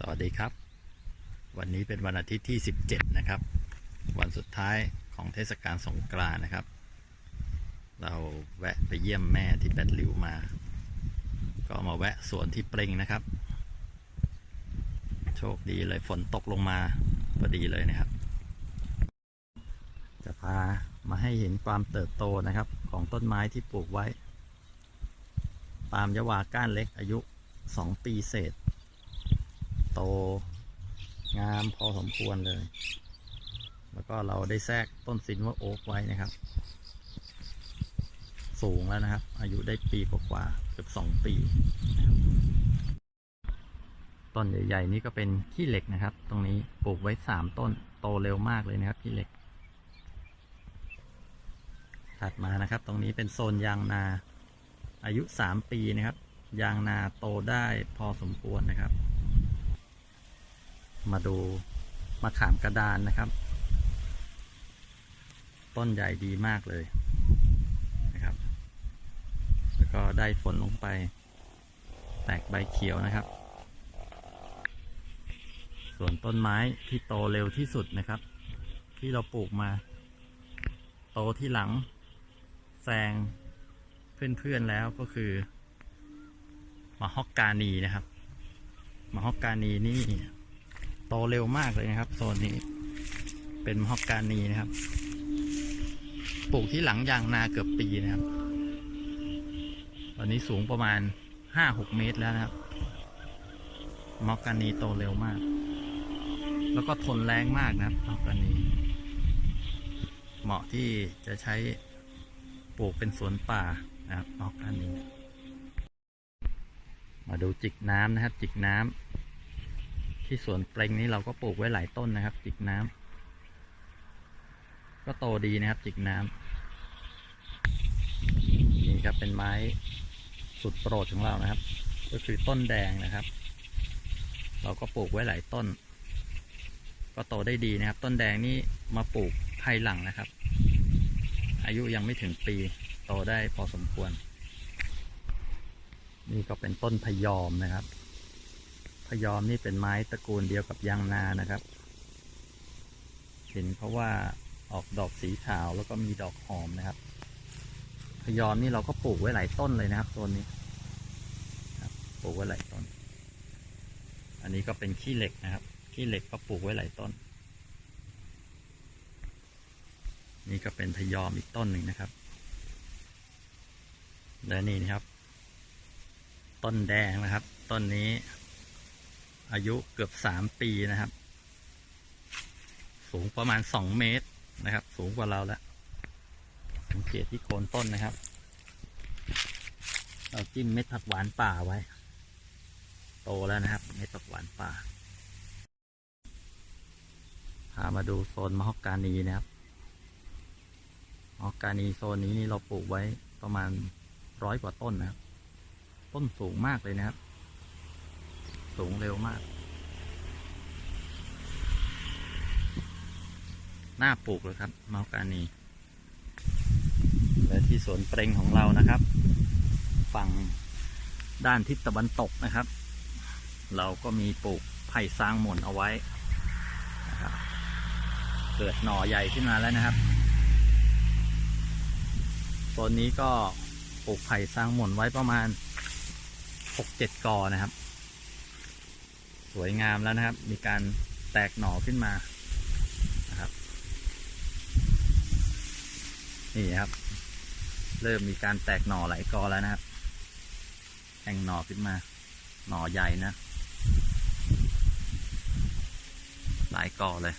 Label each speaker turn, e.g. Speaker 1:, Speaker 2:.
Speaker 1: สวัสดีครับ วันนี้เป็นวันอาทิตย์ที่ 17 นะครับ วันสุดท้ายของเทศกาลสงกรานนะครับ เราแวะไปเยี่ยมแม่ที่แปดริ้วมา ก็มาแวะสวนที่เปรงนะครับ โชคดีเลยฝนตกลงมาพอดีเลยนะครับ จะพามาให้เห็นความเติบโตนะครับ ของต้นไม้ที่ปลูกไว้ ปาล์มยะวาก้านเล็กอายุ 2 ปีเศษ โต งามพอสมควรเลย แล้วก็เราได้แทรกต้นซินว่าโอ๊กไว้นะครับ สูงแล้วนะครับ อายุได้ปีกว่าเกือบสองปีต้นใหญ่ๆนี่ก็เป็นขี้เหล็กนะครับ ตรงนี้ปลูกไว้สามต้นโตเร็วมากเลยนะครับขี้เหล็ก ถัดมานะครับ ตรงนี้เป็นโซนยางนา อายุสามปีนะครับ ยางนาโตได้พอสมควรนะครับ มาดูมะขามกระดานนะครับ ต้นใหญ่ดีมากเลยนะครับ แล้วก็ได้ฝนลงไป แตกใบเขียวนะครับ ส่วนต้นไม้ที่โตเร็วที่สุดนะครับ ที่เราปลูกมา โตที่หลังแซงเพื่อนๆแล้วก็คือมาฮอกกานีนะครับมาฮอกกานีนี่ โตเร็วมากเลยนะครับโซนนี้ เป็นมฮอกกานีนะครับ ปลูกที่หลังยางนาเกือบปีนะครับ ตอนนี้สูงประมาณห้าหกเมตรแล้วนะครับมอกกานีโตเร็วมาก แล้วก็ทนแรงมากนะครับมอกกานีเหมาะที่จะใช้ปลูกเป็นสวนป่านะครับมอกกานีมาดูจิกน้ำนะครับ จิกน้ำ ที่สวนเปลงนี้เราก็ปลูกไว้หลายต้นนะครับ จิกน้ำก็โตดีนะครับ จิกน้ำนี่ครับเป็นไม้สุดโปรดของเรานะครับ ก็คือต้นแดงนะครับ เราก็ปลูกไว้หลายต้น ก็โตได้ดีนะครับ ต้นแดงนี่มาปลูกภายหลังนะครับ อายุยังไม่ถึงปีโตได้พอสมควร นี่ก็เป็นต้นพยอมนะครับ พยอมนี่เป็นไม้ตระกูลเดียวกับยางนานะครับ เห็นเพราะว่าออกดอกสีขาวแล้วก็มีดอกหอมนะครับ พยอมนี่เราก็ปลูกไว้หลายต้นเลยนะครับต้นนี้ปลูกไว้หลายต้น อันนี้ก็เป็นขี้เหล็กนะครับ ขี้เหล็กก็ปลูกไว้หลายต้น นี่ก็เป็นพยอมอีกต้นหนึ่งนะครับ และนี่นะครับ ต้นแดงนะครับ ต้นนี้ อายุเกือบสามปีนะครับ สูงประมาณสองเมตรนะครับ สูงกว่าเราแล้วสังเกตที่โคนต้นนะครับ เราจิ้มเม็ดผักหวานป่าไว้ โตแล้วนะครับ เม็ดผักหวานป่า พามาดูโซนมะฮอกกานีนะครับมะฮอกกานีโซนนี้นี่เราปลูกไว้ประมาณร้อยกว่าต้นนะครับ ต้นสูงมากเลยนะครับ สูงเร็วมากน่าปลูกเลยครับเมะฮอกานีและที่สวนเปรงของเรานะครับ ฝั่งด้านทิศตะวันตกนะครับ เราก็มีปลูกไผ่ซางหม่นเอาไว้นะครับเกิดหน่อใหญ่ขึ้นมาแล้วนะครับโซนนี้ก็ปลูกไผ่ซางหม่นไว้ประมาณหกเจ็ดกอนะครับ วยงามแล้วนะครับ มีการแตกหน่อขึ้นมานะครับ นี่ครับ เริ่มมีการแตกหน่อหลายกอแล้วนะครับแทงหน่อขึ้นมา หน่อใหญ่นะ หลายกอเลย